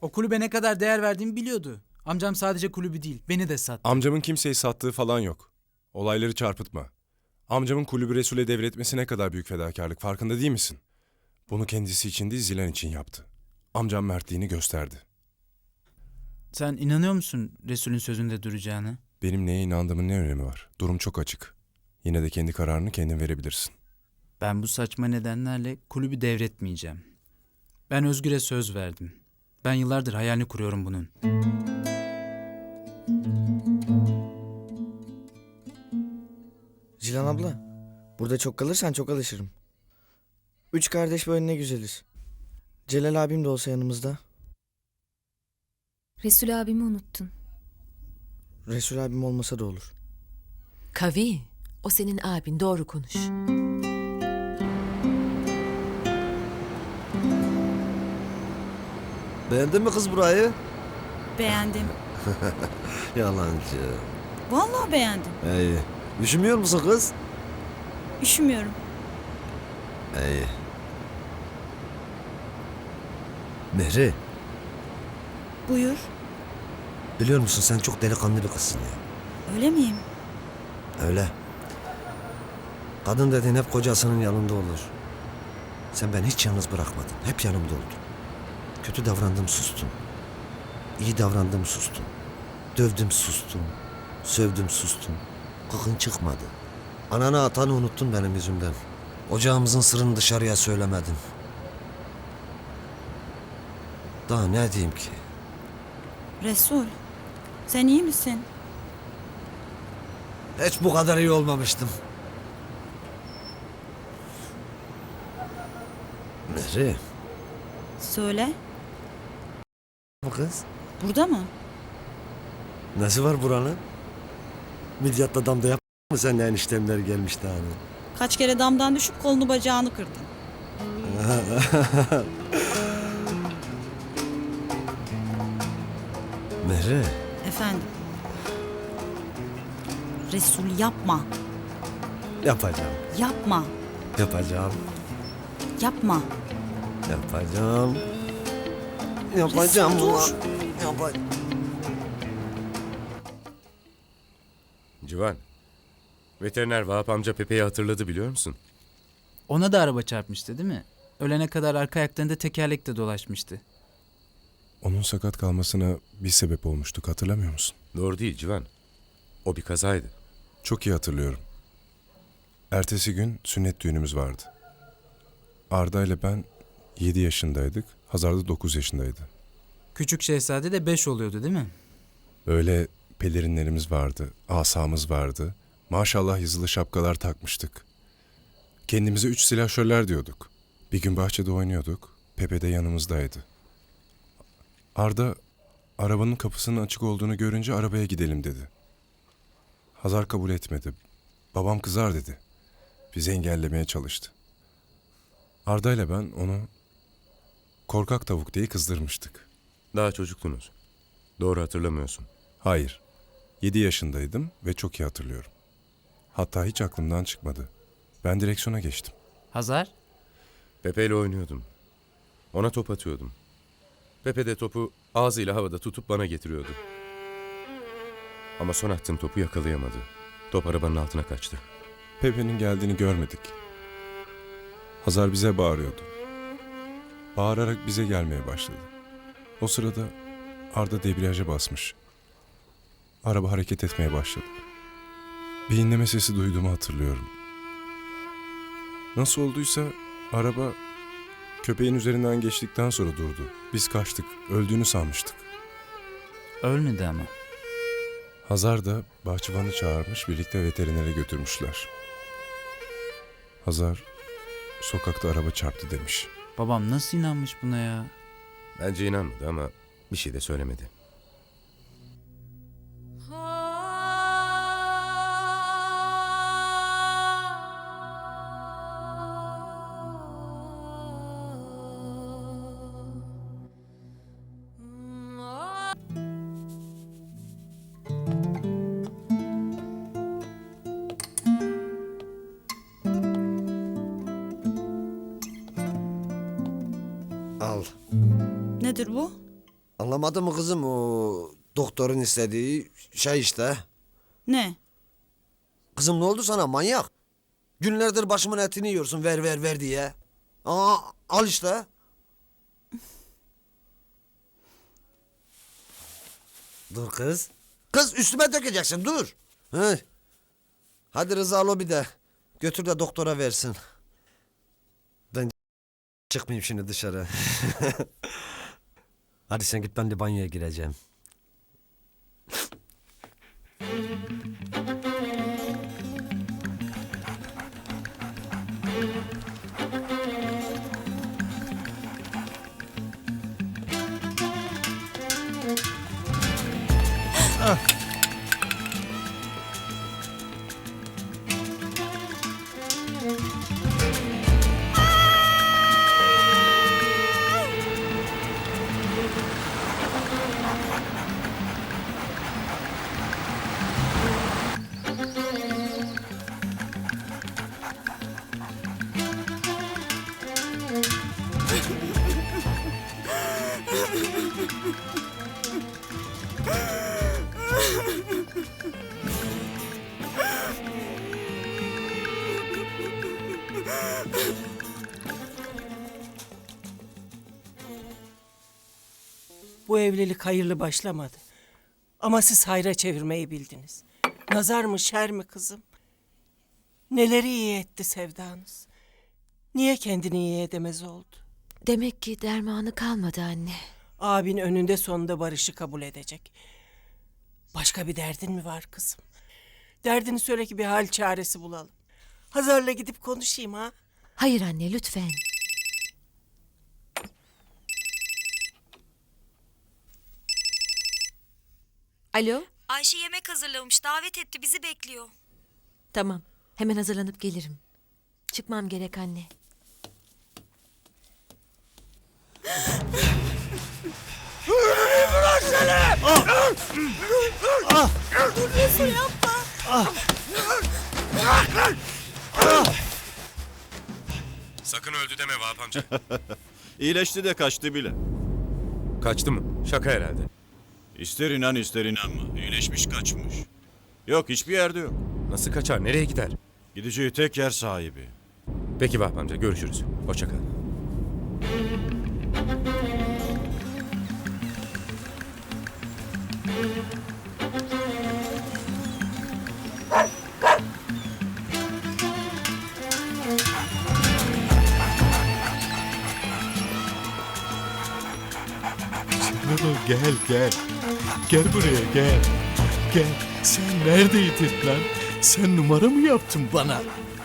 O kulübe ne kadar değer verdiğimi biliyordu. Amcam sadece kulübü değil, beni de sattı. Amcamın kimseyi sattığı falan yok. Olayları çarpıtma. Amcamın kulübü Resul'e devretmesi ne kadar büyük fedakarlık farkında değil misin? Bunu kendisi için değil Zilan için yaptı. Amcam mertliğini gösterdi. Sen inanıyor musun Resul'ün sözünde duracağını? Benim neye inandığımın ne önemi var? Durum çok açık. Yine de kendi kararını kendin verebilirsin. Ben bu saçma nedenlerle kulübü devretmeyeceğim. Ben Özgür'e söz verdim. Ben yıllardır hayalini kuruyorum bunun. Zilan abla, burada çok kalırsan çok alışırım. Üç kardeş böyle ne güzeliz. Celal abim de olsa yanımızda. Resul abimi unuttun. Resul abim olmasa da olur. Kavi, o senin abin doğru konuş. Beğendin mi kız burayı? Beğendim. Yalancı. Vallahi beğendim. İyi. Üşümüyor musun kız? Üşümüyorum. İyi. Mehri, Buyur. biliyor musun sen çok delikanlı bir kızsın ya. Öyle miyim? Öyle. Kadın dediğin hep kocasının yanında olur. Sen beni hiç yalnız bırakmadın. Hep yanımda oldun. Kötü davrandım sustun. İyi davrandım sustun. Dövdüm sustun. Sövdüm sustun. Kıkın çıkmadı. Ananı atanı unuttun benim yüzümden. Ocağımızın sırrını dışarıya söylemedin. Daha ne diyeyim ki? Resul. Sen iyi misin? Hiç bu kadar iyi olmamıştım. Mehri. Söyle. Bu kız. Burada mı? Nesi var buranın? Midyatla damda yap mı seninle eniştemler gelmiş daha hani? Kaç kere damdan düşüp kolunu bacağını kırdın. Mehri. Efendim. Resul yapma. Yapacağım. Yapma. Yapacağım. Yapma. Yapacağım. Yapacağım Resul, ulan. Civan, veteriner Vahap amca Pepe'yi hatırladı biliyor musun? Ona da araba çarpmıştı değil mi? Ölene kadar arka ayaklarında tekerlekle dolaşmıştı. Onun sakat kalmasına bir sebep olmuştuk hatırlamıyor musun? Doğru değil Civan. O bir kazaydı. Çok iyi hatırlıyorum. Ertesi gün sünnet düğünümüz vardı. Arda ile ben 7 yaşındaydık. Hazar da 9 yaşındaydı. Küçük şehzade de 5 oluyordu değil mi? Öyle pelerinlerimiz vardı, asamız vardı. Maşallah yazılı şapkalar takmıştık. Kendimize üç silahşörler diyorduk. Bir gün bahçede oynuyorduk. Pepe de yanımızdaydı. Arda arabanın kapısının açık olduğunu görünce arabaya gidelim dedi. Hazar kabul etmedi. Babam kızar dedi. Bizi engellemeye çalıştı. Arda ile ben onu korkak tavuk diye kızdırmıştık. Daha çocuktunuz. Doğru hatırlamıyorsun. Hayır. 7 yaşındaydım ve çok iyi hatırlıyorum. Hatta hiç aklımdan çıkmadı. Ben direksiyona geçtim. Hazar? Pepe ile oynuyordum. Ona top atıyordum. Pepe de topu ağzıyla havada tutup bana getiriyordu. Ama son attığım topu yakalayamadı. Top arabanın altına kaçtı. Pepe'nin geldiğini görmedik. Hazar bize bağırıyordu. Bağırarak bize gelmeye başladı. O sırada Arda debriyaja basmış. Araba hareket etmeye başladı. Bir inleme sesi duyduğumu hatırlıyorum. Nasıl olduysa araba köpeğin üzerinden geçtikten sonra durdu. Biz kaçtık, öldüğünü sanmıştık. Ölmedi ama. Hazar da bahçıvanı çağırmış, birlikte veterinere götürmüşler. Hazar, sokakta araba çarptı demiş. Babam nasıl inanmış buna ya? Bence inanmadı ama bir şey de söylemedi. Nedir bu? Anlamadın mı kızım o doktorun istediği şey işte. Ne? Kızım ne oldu sana manyak? Günlerdir başımın etini yiyorsun ver ver ver diye. Aa al işte. Dur kız. Kız üstüme dökeceksin dur. Hı. Hadi Rıza al o bir de. Götür de doktora versin. Ben çıkmayayım şimdi dışarı. Hadi sen git ben de banyoya gireceğim. Bu evlilik hayırlı başlamadı. Ama siz hayra çevirmeyi bildiniz. Nazar mı şer mi kızım? Neleri iyi etti sevdanız? Niye kendini iyi edemez oldu? Demek ki dermanı kalmadı anne. Abin önünde sonunda barışı kabul edecek. Başka bir derdin mi var kızım? Derdini söyle ki bir hal çaresi bulalım. Hazarla gidip konuşayım ha. Hayır anne lütfen. Alo, Ayşe yemek hazırlamış, davet etti, bizi bekliyor. tamam. Hemen hazırlanıp gelirim. Çıkmam gerek anne. Sakın öldü deme Vahap amca. İyileşti de kaçtı bile. Kaçtı mı? Şaka herhalde. İster inan ister inanma. İyileşmiş kaçmış. Yok hiçbir yerde yok. Nasıl kaçar? Nereye gider? Gideceği tek yer sahibi. Peki Vahap amca görüşürüz. Hoşça kal. Gel gel. Gel buraya gel. Gel. Sen neredeydin lan? Sen numara mı yaptın bana?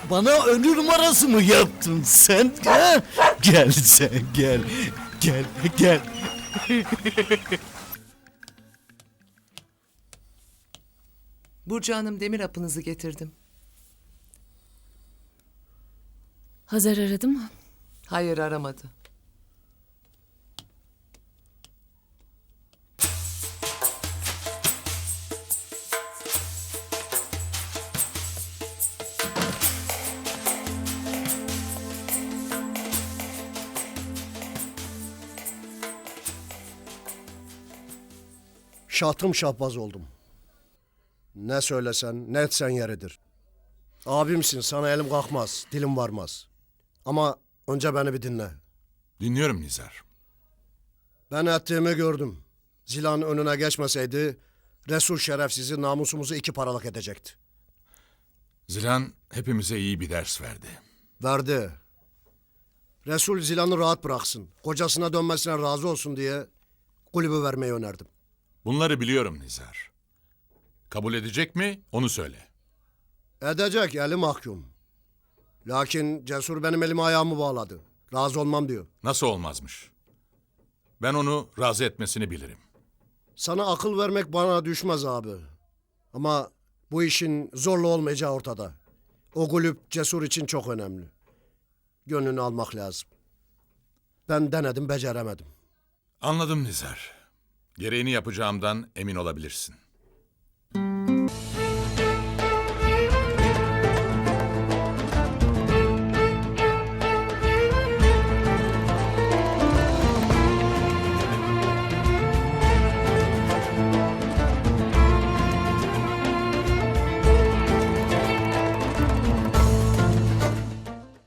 Bana ölü numarası mı yaptın sen? Ha? Gel sen gel. Gel gel. Burcu Hanım demir apınızı getirdim. Hazar aradı mı? Hayır aramadı. Şahtım şahbaz oldum. Ne söylesen, ne etsen yeridir. Abimsin, sana elim kalkmaz, dilim varmaz. Ama önce beni bir dinle. Dinliyorum Nizar. Ben ettiğimi gördüm. Zilan önüne geçmeseydi, Resul şerefsizi namusumuzu iki paralık edecekti. Zilan hepimize iyi bir ders verdi. Verdi. Resul Zilan'ı rahat bıraksın. Kocasına dönmesine razı olsun diye kulübü vermeyi önerdim. Bunları biliyorum Nizar. Kabul edecek mi onu söyle. Edecek eli mahkum. Lakin Cesur benim elimi ayağımı bağladı. Razı olmam diyor. Nasıl olmazmış? Ben onu razı etmesini bilirim. Sana akıl vermek bana düşmez abi. Ama bu işin zorlu olmayacağı ortada. O kulüp Cesur için çok önemli. Gönlünü almak lazım. Ben denedim beceremedim. Anladım Nizar. Gereğini yapacağımdan emin olabilirsin.